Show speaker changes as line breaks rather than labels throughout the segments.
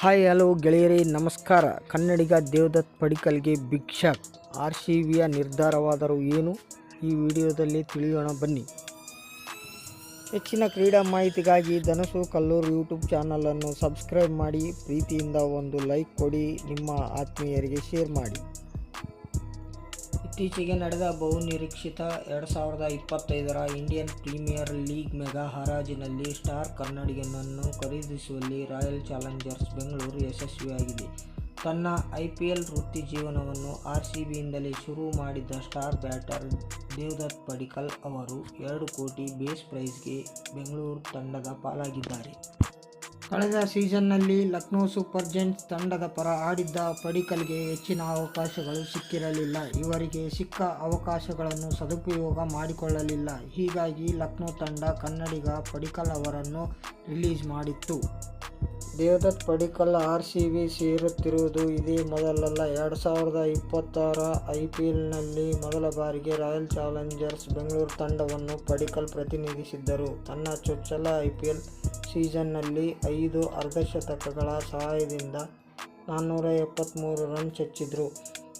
Hi, hello ಗೆಳೆಯರೇ, ನಮಸ್ಕಾರ. ಕನ್ನಡಿಗ ದೇವದತ್ ಪಡಿಕಲ್ಗೆ ಬಿಗ್ ಶಾಕ್ ಆರ್ ಸಿ ವಿಯ ನಿರ್ಧಾರವಾದರೂ ಏನು? ಈ ವಿಡಿಯೋದಲ್ಲಿ ತಿಳಿಯೋಣ, ಬನ್ನಿ. ಹೆಚ್ಚಿನ ಕ್ರೀಡಾ ಮಾಹಿತಿಗಾಗಿ ಧನಸು ಕಲ್ಲೂರು ಯೂಟ್ಯೂಬ್ ಚಾನಲನ್ನು ಸಬ್ಸ್ಕ್ರೈಬ್ ಮಾಡಿ, ಪ್ರೀತಿಯಿಂದ ಒಂದು ಲೈಕ್ ಕೊಡಿ, ನಿಮ್ಮ ಆತ್ಮೀಯರಿಗೆ ಶೇರ್ ಮಾಡಿ. ಇತ್ತೀಚೆಗೆ ನಡೆದ ಬಹುನಿರೀಕ್ಷಿತ ಎರಡು ಸಾವಿರದ ಇಪ್ಪತ್ತೈದರ ಇಂಡಿಯನ್ ಪ್ರೀಮಿಯರ್ ಲೀಗ್ ಮೆಗಾ ಹರಾಜಿನಲ್ಲಿ ಸ್ಟಾರ್ ಕನ್ನಡಿಗನನ್ನು ಖರೀದಿಸುವಲ್ಲಿ ರಾಯಲ್ ಚಾಲೆಂಜರ್ಸ್ ಬೆಂಗಳೂರು ಯಶಸ್ವಿಯಾಗಿದೆ. ತನ್ನ ಐ ಪಿ ಎಲ್ ವೃತ್ತಿ ಜೀವನವನ್ನು ಆರ್ ಸಿ ಬಿಯಿಂದಲೇ ಶುರು ಮಾಡಿದ್ದ ಸ್ಟಾರ್ ಬ್ಯಾಟರ್ ದೇವದತ್ ಪಡಿಕಲ್ ಅವರು ಎರಡು ಕೋಟಿ ಬೇಸ್ ಪ್ರೈಸ್ಗೆ ಬೆಂಗಳೂರು ತಂಡದ ಪಾಲಾಗಿದ್ದಾರೆ. ಕಳೆದ ಸೀಸನ್ನಲ್ಲಿ ಲಕ್ನೋ ಸೂಪರ್ ಜೆಂಟ್ಸ್ ತಂಡದ ಪರ ಆಡಿದ್ದ ಪಡಿಕಲ್ಗೆ ಹೆಚ್ಚಿನ ಅವಕಾಶಗಳು ಸಿಕ್ಕಿರಲಿಲ್ಲ. ಇವರಿಗೆ ಸಿಕ್ಕ ಅವಕಾಶಗಳನ್ನು ಸದುಪಯೋಗ ಮಾಡಿಕೊಳ್ಳಲಿಲ್ಲ. ಹೀಗಾಗಿ ಲಕ್ನೋ ತಂಡ ಕನ್ನಡಿಗ ಪಡಿಕಲ್ ಅವರನ್ನು ರಿಲೀಸ್ ಮಾಡಿತ್ತು. Devdutt Padikkal R C B ಸೇರುತ್ತಿರುವುದು ಇದೇ ಮೊದಲಲ್ಲ. ಎರಡು ಸಾವಿರದ ಇಪ್ಪತ್ತಾರ ಐ ಪಿ ಎಲ್ನಲ್ಲಿ ಮೊದಲ ಬಾರಿಗೆ ರಾಯಲ್ ಚಾಲೆಂಜರ್ಸ್ ಬೆಂಗಳೂರು ತಂಡವನ್ನು ಪಡಿಕಲ್ ಪ್ರತಿನಿಧಿಸಿದ್ದರು. ತನ್ನ ಚೊಚ್ಚಲ ಐ ಪಿ ಎಲ್ ಸೀಸನ್ನಲ್ಲಿ ಐದು ಅರ್ಧಶತಕಗಳ ಸಹಾಯದಿಂದ ನಾನ್ನೂರ ಎಪ್ಪತ್ತ್ಮೂರು ರನ್ ಚಚ್ಚಿದ್ರು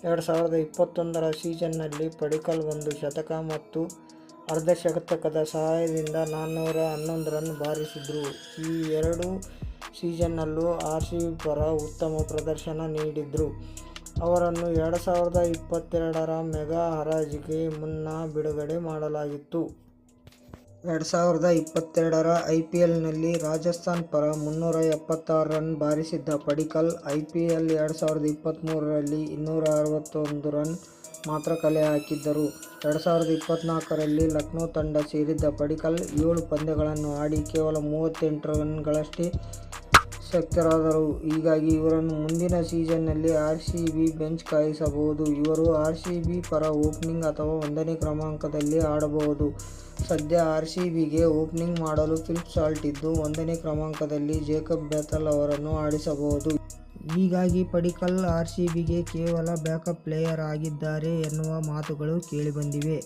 ಎರಡು ಸಾವಿರದ ಇಪ್ಪತ್ತೊಂದರ ಸೀಸನ್ನಲ್ಲಿ ಪಡಿಕಲ್ ಒಂದು ಶತಕ ಮತ್ತು ಅರ್ಧಶತಕದ ಸಹಾಯದಿಂದ ನಾನ್ನೂರ ಹನ್ನೊಂದು ರನ್ ಬಾರಿಸಿದ್ರು. ಈ ಎರಡು ಸೀಸನ್ನಲ್ಲೂ ಆರ್ ಸಿ ಪರ ಉತ್ತಮ ಪ್ರದರ್ಶನ ನೀಡಿದ್ರು. ಅವರನ್ನು ಎರಡು ಸಾವಿರದ ಇಪ್ಪತ್ತೆರಡರ ಮೆಗಾ ಹರಾಜಿಗೆ ಮುನ್ನ ಬಿಡುಗಡೆ ಮಾಡಲಾಗಿತ್ತು. ಎರಡು ಸಾವಿರದ ಇಪ್ಪತ್ತೆರಡರ ಐ ಪಿ ಎಲ್ನಲ್ಲಿ ರಾಜಸ್ಥಾನ್ ಪರ ಮುನ್ನೂರ ಎಪ್ಪತ್ತಾರು ರನ್ ಬಾರಿಸಿದ್ದ ಪಡಿಕಲ್ ಐ ಪಿ ಎಲ್ ಎರಡು ಸಾವಿರದ ಇಪ್ಪತ್ತ್ಮೂರರಲ್ಲಿ ಇನ್ನೂರ ಅರವತ್ತೊಂದು ರನ್ ಮಾತ್ರ ಕಲೆ ಹಾಕಿದ್ದರು. ಎರಡು ಸಾವಿರದ ಇಪ್ಪತ್ತ್ನಾಲ್ಕರಲ್ಲಿ ಲಕ್ನೋ ತಂಡ ಸೇರಿದ್ದ ಪಡಿಕಲ್ ಏಳು ಪಂದ್ಯಗಳನ್ನು ಆಡಿ ಕೇವಲ ಮೂವತ್ತೆಂಟು ರನ್ಗಳಷ್ಟೇ ಶಕ್ತರಾದರು ಹೀಗಾಗಿ ಇವರನ್ನು ಮುಂದಿನ ಸೀಸನ್ನಲ್ಲಿ ಆರ್ ಸಿ ಬಿ ಬೆಂಚ್ ಕಾಯಿಸಬಹುದು. ಇವರು ಆರ್ ಸಿ ಬಿ ಪರ ಓಪನಿಂಗ್ ಅಥವಾ ಒಂದನೇ ಕ್ರಮಾಂಕದಲ್ಲಿ ಆಡಬಹುದು. ಸದ್ಯ ಆರ್ ಸಿ ಬಿಗೆ ಓಪನಿಂಗ್ ಮಾಡಲು ಫಿಲಿಪ್ ಸಾಲ್ಟ್ ಇದ್ದು, ಒಂದನೇ ಕ್ರಮಾಂಕದಲ್ಲಿ ಜೇಕಬ್ ಬೆತಲ್ ಅವರನ್ನು ಆಡಿಸಬಹುದು. ಹೀಗಾಗಿ ಪಡಿಕಲ್ ಆರ್ ಸಿ ಬಿಗೆ ಕೇವಲ ಬ್ಯಾಕಪ್ ಪ್ಲೇಯರ್ ಆಗಿದ್ದಾರೆ ಎನ್ನುವ ಮಾತುಗಳು ಕೇಳಿಬಂದಿವೆ